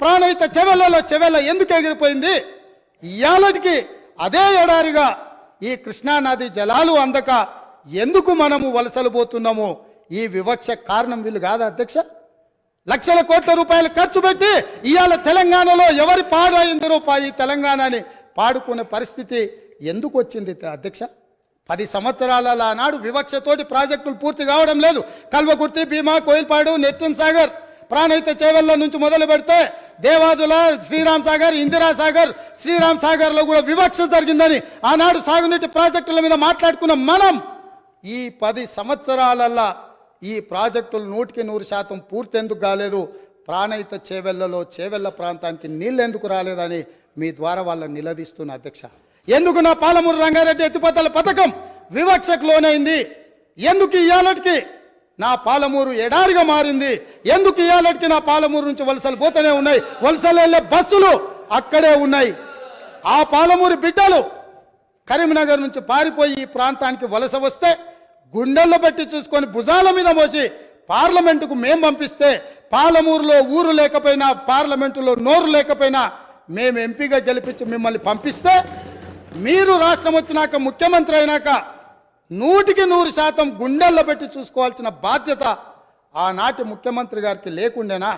ప్రాణహిత చెవెళ్ళలో చెవెళ్ళ ఎందుకు ఎగిరిపోయింది? ఇయాలటికి అదే ఎడారిగా ఈ కృష్ణానది జలాలు అందక ఎందుకు మనము వలసలు పోతున్నాము? ఈ వివక్ష కారణం వీళ్ళు కాదా అధ్యక్ష? లక్షల కోట్ల రూపాయలు ఖర్చు పెట్టి ఇవాళ తెలంగాణలో ఎవరి పాడైంది రూపాయి? తెలంగాణని పాడుకునే పరిస్థితి ఎందుకు వచ్చింది అధ్యక్ష? పది సంవత్సరాల నాడు వివక్షతోటి ప్రాజెక్టులు పూర్తి కావడం లేదు. కల్వకుర్తి భీమా కోయిల్పాడు నెట్టన్ సాగర్ ప్రాణహిత చేవెళ్ళ నుంచి మొదలు పెడితే దేవాదుల శ్రీరామ్ సాగర్ ఇందిరా సాగర్ శ్రీరామ్ సాగర్లో కూడా వివక్ష జరిగిందని ఆనాడు సాగునీటి ప్రాజెక్టుల మీద మాట్లాడుకున్న మనం ఈ పది సంవత్సరాలల్లా ఈ ప్రాజెక్టులు నూటికి నూరు శాతం పూర్తి ఎందుకు కాలేదు. ప్రాణహిత చేవెళ్ళలో చేవెళ్ళ ప్రాంతానికి నీళ్ళు ఎందుకు రాలేదని మీ ద్వారా వాళ్ళని నిలదీస్తున్న అధ్యక్ష. ఎందుకు నా పాలమూరు రంగారెడ్డి ఎత్తిపోతల పథకం వివక్షకు లోనైంది? ఎందుకు ఇవాళకి నా పాలమూరు ఎడారిగా మారింది. ఎందుకు ఇవాళకి నా పాలమూరు నుంచి వలసలు పోతూనే ఉన్నాయి? వలసలు వెళ్ళే బస్సులు అక్కడే ఉన్నాయి. ఆ పాలమూరు బిడ్డలు కరీంనగర్ నుంచి పారిపోయి ఈ ప్రాంతానికి వలస వస్తే గుండెల్లో పెట్టి చూసుకొని భుజాల మీద మోసి పార్లమెంటుకు మేం పంపిస్తే పాలమూరులో ఊరు లేకపోయినా పార్లమెంటులో నోరు లేకపోయినా మేము ఎంపీగా గెలిపించి మిమ్మల్ని పంపిస్తే మీరు రాష్ట్రం వచ్చినాక ముఖ్యమంత్రి అయినాక నూటికి నూరు శాతం గుండెల్లో పెట్టి చూసుకోవాల్సిన బాధ్యత ఆనాటి ముఖ్యమంత్రి గారికి లేకుండేనా?